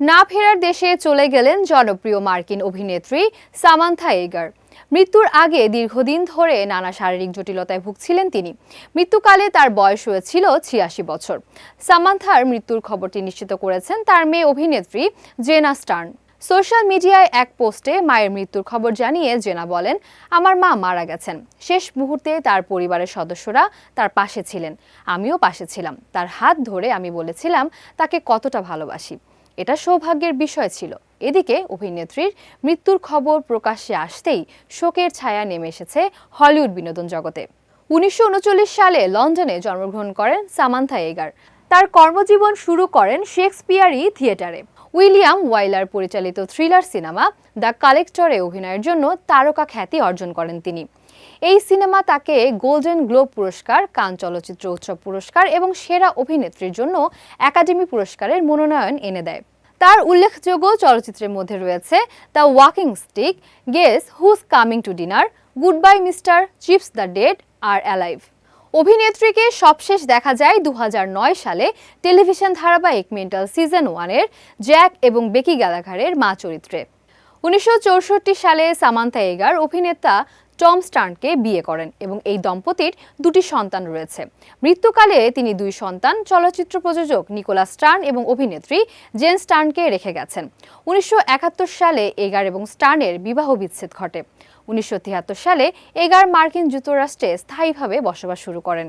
না ফেরার দেশে চলে গেলেন জনপ্রিয় মার্কিন অভিনেত্রী সামান্থা এগার। মৃত্যুর আগে দীর্ঘদিন ধরে নানা শারীরিক জটিলতায় ভুগছিলেন তিনি। মৃত্যুকালে তার বয়স হয়েছিল ছিয়াশি বছর। সামান্থার মৃত্যুর খবরটি নিশ্চিত করেছেন তার মেয়ে অভিনেত্রী জেনা স্টার্ন। সোশ্যাল মিডিয়ায় এক পোস্টে মায়ের মৃত্যুর খবর জানিয়ে জেনা বলেন, আমার মা মারা গেছেন। শেষ মুহূর্তে তার পরিবারের সদস্যরা তার পাশে ছিলেন। আমিও পাশে ছিলাম। তার হাত ধরে আমি বলেছিলাম, তাকে কতটা ভালোবাসি। এটা সৌভাগ্যের বিষয় ছিল। এদিকে অভিনেত্রীর মৃত্যুর খবর প্রকাশ্যে আসতেই শোকের ছায়া নেমে এসেছে হলিউড বিনোদন জগতে। উনিশশো উনচল্লিশ সালে লন্ডনে জন্মগ্রহণ করেন সামান্থা এগার। তার কর্মজীবন শুরু করেন শেক্সপিয়ারি থিয়েটারে। উইলিয়াম ওয়াইলার পরিচালিত থ্রিলার সিনেমা দ্য কালেক্টরে অভিনয়ের জন্য তারকা খ্যাতি অর্জন করেন তিনি। এই সিনেমা তাকে গোল্ডেন গ্লোব পুরস্কার, কান চলচ্চিত্র উৎসব পুরস্কার এবং সেরা অভিনেত্রীর জন্য একাডেমি পুরস্কারের মনোনয়ন এনে দেয়। তার উল্লেখযোগ্য চলচ্চিত্রের মধ্যে রয়েছে the walking stick guess who's coming to dinner good bye mister chips the dead R alive অভিনেত্রীকে সবশেষ দেখা যায় দু হাজার নয় সালে টেলিভিশন ধারাবাহিক মেন্টাল সিজন ওয়ানের জ্যাক এবং বেকি গ্যালাঘারের মা চরিত্রে। উনিশশো চৌষট্টি সালে সামান্থা এগার অভিনেতা টম স্টার্নকে বিয়ে করেন এবং এই দম্পতির দুটি সন্তান রয়েছে। মৃত্যুকালে তিনি দুই সন্তান, চলচ্চিত্র প্রযোজক নিকোলা স্টার্ন এবং অভিনেত্রী জেন স্টার্নকে রেখে গেছেন। উনিশশো একাত্তর সালে এগার এবং স্টার্নের বিবাহ বিচ্ছেদ ঘটে। উনিশশো তিয়াত্তর সালে এগার মার্কিন যুক্তরাষ্ট্রে স্থায়ীভাবে বসবাস শুরু করেন।